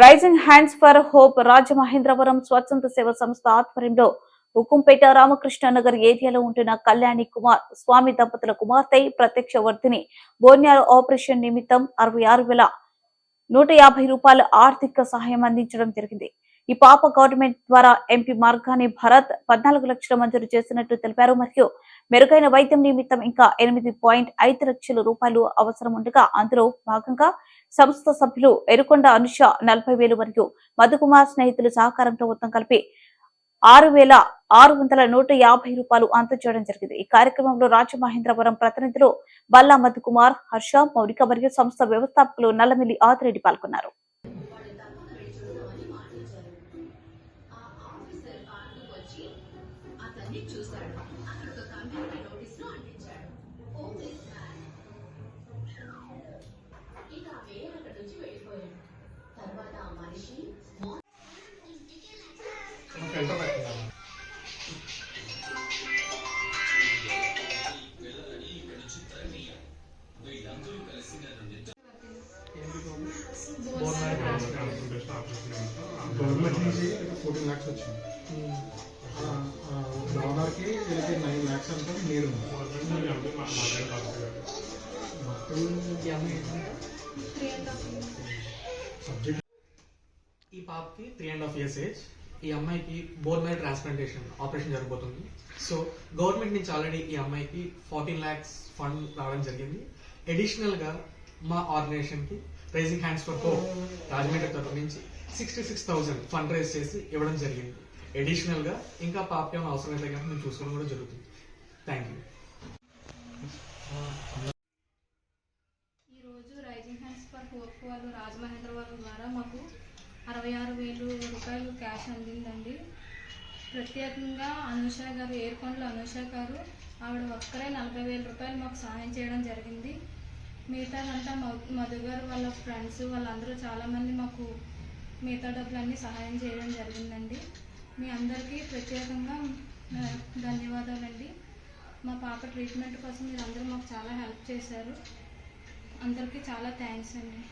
Rising hands for hope Rajamahendravaram స్వచ్ఛంద సేవ సంస్థ ఆధ్వర్యంలో ఉక్కుంపేట రామకృష్ణ నగర్ ఏరియాలో ఉంటున్న కళ్యాణి కుమార్ స్వామి దంపతుల కుమార్తె ప్రత్యక్ష వర్ధిని బోన్యాల ఆపరేషన్ నిమిత్తం అరవై ఆరు వేల నూట యాభై రూపాయల ఆర్థిక సహాయం అందించడం జరిగింది. ఈ పాప గవర్నమెంట్ ద్వారా ఎంపీ మార్గాన్ని భరత్ పద్నాలుగు లక్షల మంజూరు చేసినట్లు తెలిపారు. మరియు మెరుగైన వైద్యం నిమిత్తం ఇంకా ఎనిమిది పాయింట్ ఐదు లక్షల రూపాయలు అవసరం ఉండగా అందులో భాగంగా సంస్థ సభ్యులు ఎరుకొండ అనుష నలభై వేలు మరియు మధుకుమార్ స్నేహితులు సహకారంతో మొత్తం కలిపి ఆరు వేల ఆరు వందల నూట యాభై రూపాయలు అందజేయడం జరిగింది. ఈ కార్యక్రమంలో రాజమహేంద్రవరం ప్రతినిధులు బల్లా మధుకుమార్ హర్ష మౌలిక మరియు సంస్థ వ్యవస్థాపకులు నల్లమిల్లి ఆదిరెడ్డి పాల్గొన్నారు. అతన్ని చూశాడు అక్కడ ఒక కమ్యూనిటీ నోటీస్ను అంటించాడు ఇక ఆ మేయర్ అక్కడి నుంచి వెళ్ళిపోయాడు తర్వాత ఆ మనిషి మో- గవర్నమెంట్ నుంచి ఫోర్టీన్ ల్యాక్స్ వచ్చింది డాలర్కి వీళ్ళకి నైన్ ల్యాక్స్ అంటే మీరు సబ్జెక్ట్ ఈ పాపకి three and half years age ఈ అమ్మాయికి బోన్ మేర ట్రాన్స్ప్లాంటేషన్ ఆపరేషన్ జరగబోతుంది. సో గవర్నమెంట్ నుంచి ఆల్రెడీ ఈ అమ్మాయికి ఫార్టీన్ ల్యాక్స్ ఫండ్ రావడం జరిగింది. అడిషనల్గా మా ఆర్గనైజేషన్కి rising hands for hope Rajahmundry తరఫు నుంచి sixty six thousand fund raise చేసి ఇవ్వడం జరిగింది. అడిషనల్గా ఇంకా పాప ఏమైనా అవసరం అయితే కనుక మేము చూసుకోవడం కూడా జరుగుతుంది. థ్యాంక్ యూ ఈరోజు రైజింగ్ హ్యాండ్స్ ఫర్ హోప్ వాళ్ళు రాజమహేంద్రవరం ద్వారా మాకు అరవై ఆరు వేలు రూపాయలు క్యాష్ అందిందండి. ప్రత్యేకంగా అనూష గారు ఏర్కొండల అనూష గారు ఆవిడ ఒక్కరే నలభై వేల రూపాయలు మాకు సహాయం చేయడం జరిగింది. మిగతాదంతా మ- మధు గారు వాళ్ళ ఫ్రెండ్స్ వాళ్ళందరూ చాలామంది మాకు మిగతా డబ్బులన్నీ సహాయం చేయడం జరిగిందండి. మీ అందరికీ ప్రత్యేకంగా ధన్యవాదాలండి. మా పాప ట్రీట్మెంట్ కోసం మీరు అందరూ మాకు చాలా హెల్ప్ చేశారు. అందరికీ చాలా థ్యాంక్స్ అండి.